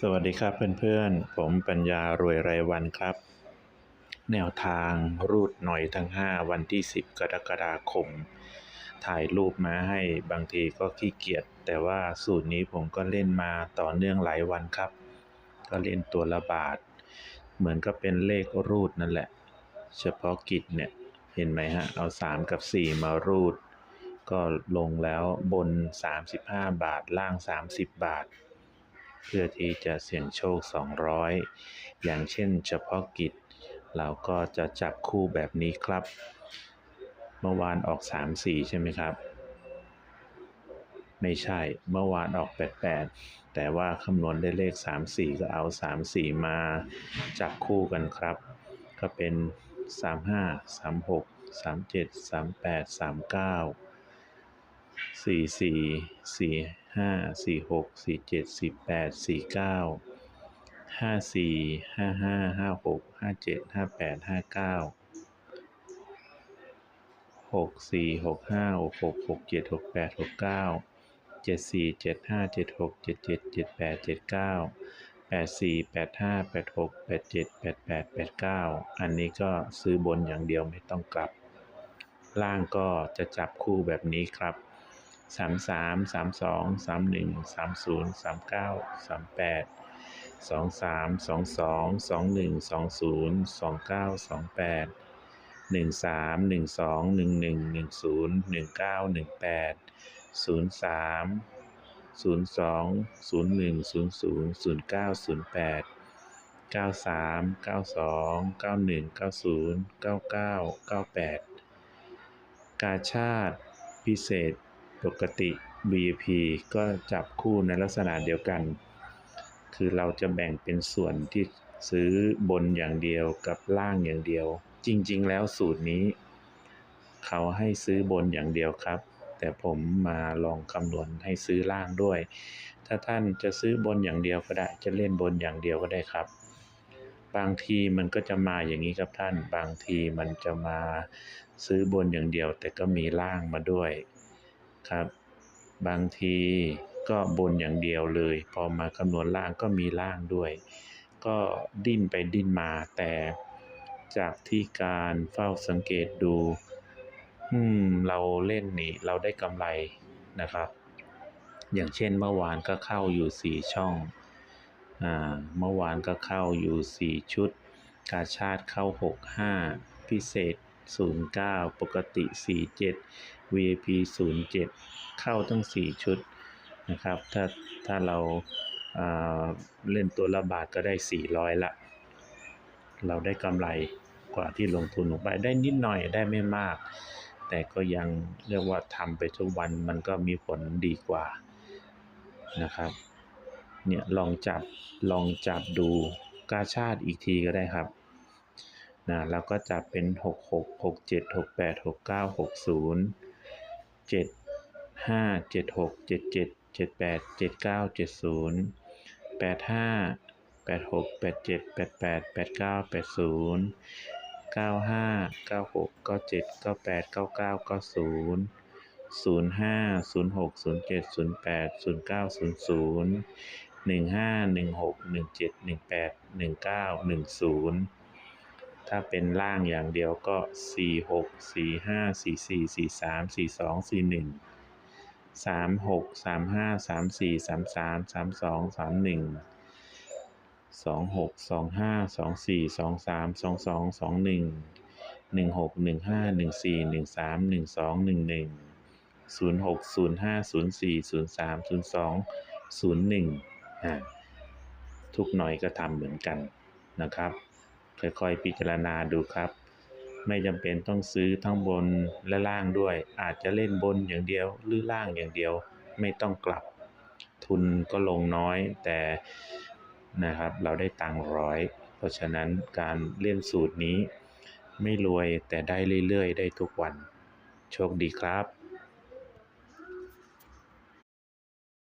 สวัสดีครับเพื่อนๆ ผมปัญญารวยรายวันครับ แนวทางรูดหน่อยทั้ง 5 วันที่ 10 กรกฎาคม ถ่ายรูปมาให้บางทีก็ขี้เกียจแต่ว่าสูตรนี้ผมก็เล่นมาต่อเนื่องหลายวันครับ ก็เล่นตัวละบาท เหมือนก็เป็นเลขรูดนั่นแหละ เฉพาะกิจเนี่ย เห็นไหมฮะ เอา 3 กับ 4 มารูด ก็ลงแล้วบน 35 บาทล่าง 30 บาท พื่อที่จะเสี่ยงโชค 200 อย่างเช่นเฉพาะกิจ เราก็จะจับคู่แบบนี้ครับ เมื่อวานออก 34 ใช่ไหมครับ ไม่ใช่เมื่อวานออก 88 แต่ว่าคำนวณได้เลข 34 ก็เอา 34 มาจับคู่กันครับ ก็เป็น 35 36 37 38 39 สี่สี่สี่ห้าสี่หกสี่เจ็ดสี่แปดสี่เก้าห้าสี่ห้าห้าห้าหกห้าเจ็ดห้าแปดห้าเก้าหกสี่หกห้าหกหกหกเจ็ดหกแปดหกเก้าเจ็ดสี่เจ็ดห้าเจ็ดหกเจ็ดเจ็ดเจ็ดแปดเจ็ดเก้าแปดสี่แปดห้าแปดหกแปดเจ็ดแปดแปดแปดเก้าอันนี้ก็ซื้อบนอย่างเดียวไม่ต้องกลับ ล่างก็จะจับคู่แบบนี้ครับ สามสามสามสองสามหนึ่งสามศูนย์สามเก้าสามแปดสองสามสองสองสองหนึ่งสองศูนย์สองเก้าสองแปดหนึ่งสามหนึ่งสองหนึ่งหนึ่งหนึ่งศูนย์หนึ่งเก้าหนึ่งแปดศูนย์สามศูนย์สองศูนย์หนึ่งศูนย์ศูนย์ศูนย์เก้าศูนย์แปดเก้าสามเก้าสองเก้าหนึ่งเก้าศูนย์เก้าเก้าเก้าแปดกาชาติพิเศษ ปกติ VIP ก็จับคู่ในลักษณะเดียวกัน คือเราจะแบ่งเป็นส่วนที่ซื้อบนอย่างเดียวกับล่างอย่างเดียว จริง ๆ แล้วสูตรนี้ เขาให้ซื้อบนอย่างเดียวครับ แต่ผมมาลองคำนวณให้ซื้อล่างด้วย ถ้าท่านจะซื้อบนอย่างเดียวก็ได้ จะเล่นบนอย่างเดียวก็ได้ครับ บางทีมันก็จะมาอย่างนี้ครับท่าน บางทีมันจะมาซื้อบนอย่างเดียว แต่ก็มีล่างมาด้วย ครับ บางทีก็บนอย่างเดียวเลย พอมาคำนวณล่างก็มีล่างด้วย ก็ดิ้นไปดิ้นมาแต่จากที่การเฝ้าสังเกตดู อืม เราเล่นนี่เราได้กำไรนะครับ อย่างเช่นเมื่อวานก็เข้าอยู่สี่ช่อง อ่า เมื่อวานก็เข้าอยู่สี่ชุด กาชาติเข้าหกห้าพิเศษศูนย์เก้าปกติสี่เจ็ด VIP 07 เข้าทั้ง 4 ชุดนะครับ ถ้าถ้าเราเล่นตัวละบาทก็ได้ 400 ละ เราได้กำไรกว่าที่ลงทุนลงไปได้นิดหน่อยได้ไม่มาก แต่ก็ยังเรียกว่าทำไปทุกวันมันก็มีผลดีกว่านะครับเนี่ยลองจับลองจับดูกาชาติอีกทีก็ได้ครับนะแล้วก็จับเป็น 6 6 6 7 6 8 6 9 6 0 เจ็ดห้าเจ็ดหกเจ็ดเจ็ดเจ็ดแปดเจ็ดเก้าเจ็ดศูนย์แปดห้าแปดหกแปดเจ็ดแปดแปดแปดเก้าแปดศูนย์เก้าห้าเก้าหกเก้าเจ็ดเก้าแปดเก้าเก้าเก้าศูนย์ศูนย์ห้าศูนย์หกศูนย์เจ็ดศูนย์แปดศูนย์เก้าศูนย์ศูนย์หนึ่งห้าหนึ่งหกหนึ่งเจ็ดหนึ่งแปดหนึ่งเก้าหนึ่งศูนย์ ถ้าเป็นล่างอย่างเดียวก็สี่หกสี่ห้าสี่สี่สี่สามสี่สองสี่หนึ่งสามหกสามห้าสามสี่สามสามสามสองสามหนึ่งสองหกสองห้าสองสี่สองสามสองสองสองหนึ่งหนึ่งหกหนึ่งห้าหนึ่งสี่หนึ่งสามหนึ่งสองหนึ่งหนึ่งศูนย์หกศูนย์ห้าศูนย์สี่ศูนย์สามศูนย์สองศูนย์หนึ่งอ่าทุกหน่อยก็ทำเหมือนกันนะครับ ค่อยๆ พิจารณาดูครับ ไม่จำเป็นต้องซื้อทั้งบนและล่างด้วย อาจจะเล่นบนอย่างเดียวหรือล่างอย่างเดียว ไม่ต้องกลับ ทุนก็ลงน้อยแต่นะครับเราได้ตังร้อย เพราะฉะนั้นการเล่นสูตรนี้ ไม่รวยแต่ได้เรื่อยๆ ได้ทุกวัน โชคดีครับ